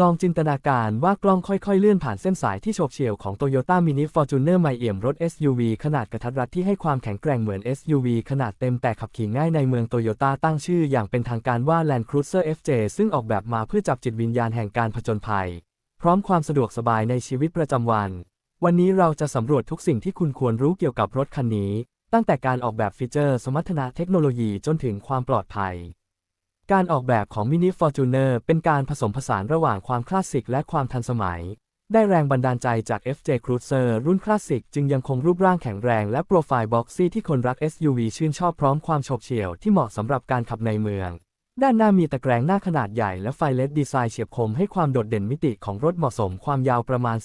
ลองจินตนาการว่ากล้องค่อยๆ เลื่อนผ่านเส้นสายที่โฉบเฉี่ยวของ Toyota Mini Fortuner ใหม่เอี่ยมรถ SUV ขนาดกระทัดรัดที่ให้ความแข็งแกร่งเหมือน SUV ขนาดเต็มแต่ขับขี่ง่ายในเมือง Toyota ตั้งชื่ออย่างเป็นทางการว่า Land Cruiser FJ ซึ่งออกแบบมาเพื่อจับจิตวิญญาณแห่งการผจญภัย พร้อมความสะดวกสบายในชีวิตประจำวัน วันนี้เราจะสำรวจทุกสิ่งที่คุณควรรู้เกี่ยวกับรถคันนี้ ตั้งแต่การออกแบบฟีเจอร์ สมรรถนะเทคโนโลยีจนถึงความปลอดภัย การออกแบบของ Mini Fortuner เป็นการผสมผสานระหว่างความคลาสสิกและความทันสมัย ได้แรงบันดาลใจจาก FJ Cruiser รุ่นคลาสสิกจึงยังคงรูปร่างแข็งแรงและโปรไฟล์บ็อกซี่ที่คนรัก SUV ชื่นชอบพร้อมความโฉบเฉี่ยวที่เหมาะสำหรับการขับในเมือง ด้านหน้ามีตะแกรงหน้าขนาดใหญ่และไฟเลดดีไซน์เฉียบคมให้ความโดดเด่นมิติของรถเหมาะสมความยาวประมาณ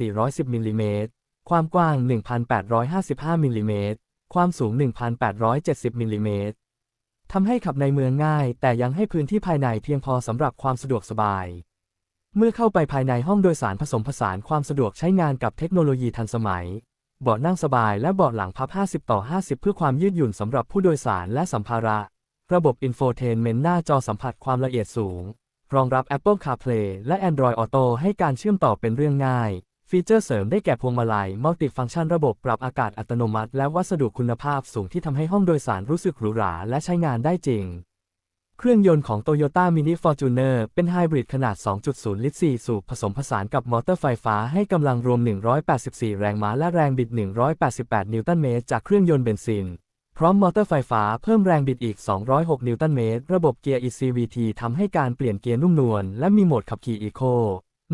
4,410มิลลิเมตรความกว้าง 1,855มิลลิเมตรความสูง 1,870มิลลิเมตร ทำให้ขับในเมืองง่าย แต่ยังให้พื้นที่ภายในเพียงพอสำหรับความสะดวกสบาย เมื่อเข้าไปภายในห้องโดยสารผสมผสานความสะดวกใช้งานกับเทคโนโลยีทันสมัย เบาะนั่งสบายและเบาะหลังพับ 50 ต่อ 50 เพื่อความยืดหยุ่นสำหรับผู้โดยสารและสัมภาระ ระบบอินโฟเทนเมนต์หน้าจอสัมผัสความละเอียดสูง รองรับ Apple CarPlay และ Android Auto ให้การเชื่อมต่อเป็นเรื่องง่าย ฟีเจอร์เสริมได้แก่พวงมาลัยมัลติฟังก์ชันระบบปรับอากาศอัตโนมัติ และวัสดุคุณภาพสูงที่ทำให้ห้องโดยสารรู้สึกหรูหราและใช้งานได้จริง เครื่องยนต์ของ Toyota Mini Fortuner เป็นไฮบริดขนาด 2.0 ลิตร 4 สูบผสมผสานกับมอเตอร์ไฟฟ้าให้กำลังรวม 184 แรงม้าและแรงบิด 188 นิวตันเมตรจากเครื่องยนต์เบนซิน พร้อมมอเตอร์ไฟฟ้าเพิ่มแรงบิดอีก 206 นิวตันเมตร ระบบเกียร์ ECVT ทำให้การเปลี่ยนเกียร์นุ่มนวลและมีโหมดขับขี่ Eco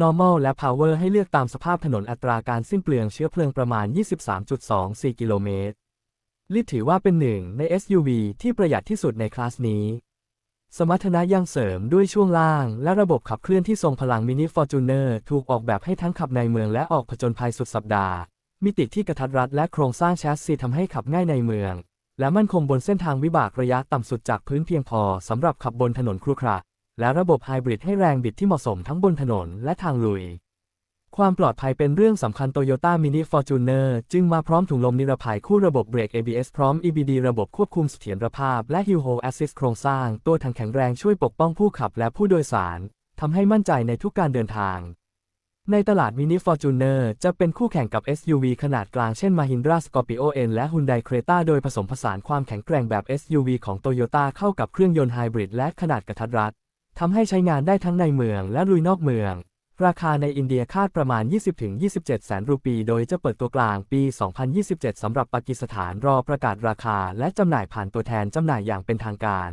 Normal และ Power ให้เลือกตามสภาพถนนอัตราการสิ้นเปลืองเชื้อเพลิงประมาณ 23.24 กิโลเมตรลิตรถือว่าเป็นหนึ่งใน SUV ที่ประหยัดที่สุดในคลาสนี้ สมรรถนะยังเสริมด้วยช่วงล่าง และระบบขับเคลื่อนที่ทรงพลัง Mini Fortuner ถูกออกแบบให้ทั้งขับในเมืองและออกผจญภัยสุดสัปดาห์ มิติที่กระทัดรัดและโครงสร้างแชสซีทำให้ขับง่ายในเมือง และมั่นคงบนเส้นทางวิบากระยะต่ำสุดจากพื้นเพียงพอสำหรับขับบนถนนครุขระ และระบบไฮบริดให้แรงบิดที่เหมาะสมทั้งบนถนนและทางลุย ความปลอดภัยเป็นเรื่องสำคัญ Toyota Mini Fortuner จึงมาพร้อมถุงลมนิรภัยคู่ระบบเบรก ABS พร้อม EBD ระบบควบคุมเสถียรภาพ และ Hill Hold Assist โครงสร้าง ตัวถังแข็งแรงช่วยปกป้องผู้ขับและผู้โดยสารทำให้มั่นใจในทุกการเดินทาง ในตลาด Mini Fortuner จะเป็นคู่แข่งกับ SUV ขนาดกลางเช่น Mahindra Scorpio N และ Hyundai Creta โดยผสมผสานความแข็งแกร่งแบบ SUV ของ Toyota เข้ากับเครื่องยนต์ไฮบริดและขนาดกระทัดรัด ทำให้ใช้งานได้ทั้งในเมืองและลุยนอกเมือง ราคาในอินเดียคาดประมาณ 20-27 แสนรูปี โดยจะเปิดตัวกลางปี 2027 สำหรับปากีสถานรอประกาศราคาและจำหน่ายผ่านตัวแทนจำหน่ายอย่างเป็นทางการ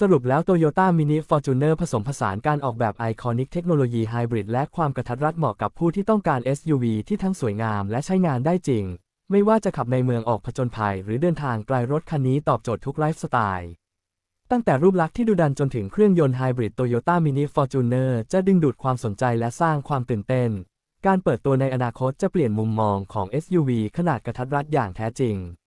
สรุปแล้ว Toyota Mini Fortuner ผสมผสานการออกแบบไอคอนิกเทคโนโลยีไฮบริดและความกระทัดรัดเหมาะกับผู้ที่ต้องการ SUV ที่ทั้งสวยงามและใช้งานได้จริง ไม่ว่าจะขับในเมืองออกผจญภัย หรือเดินทางไกลรถคันนี้ตอบโจทย์ทุกไลฟ์สไตล์ ตั้งแต่รูปลักษณ์ที่ดุดันจนถึงเครื่องยนต์ไฮบริดโตโยต้ามินิฟอร์จูเนอร์จะดึงดูดความสนใจและสร้างความตื่นเต้น การเปิดตัวในอนาคตจะเปลี่ยนมุมมองของ SUV ขนาดกระทัดรัดอย่างแท้จริง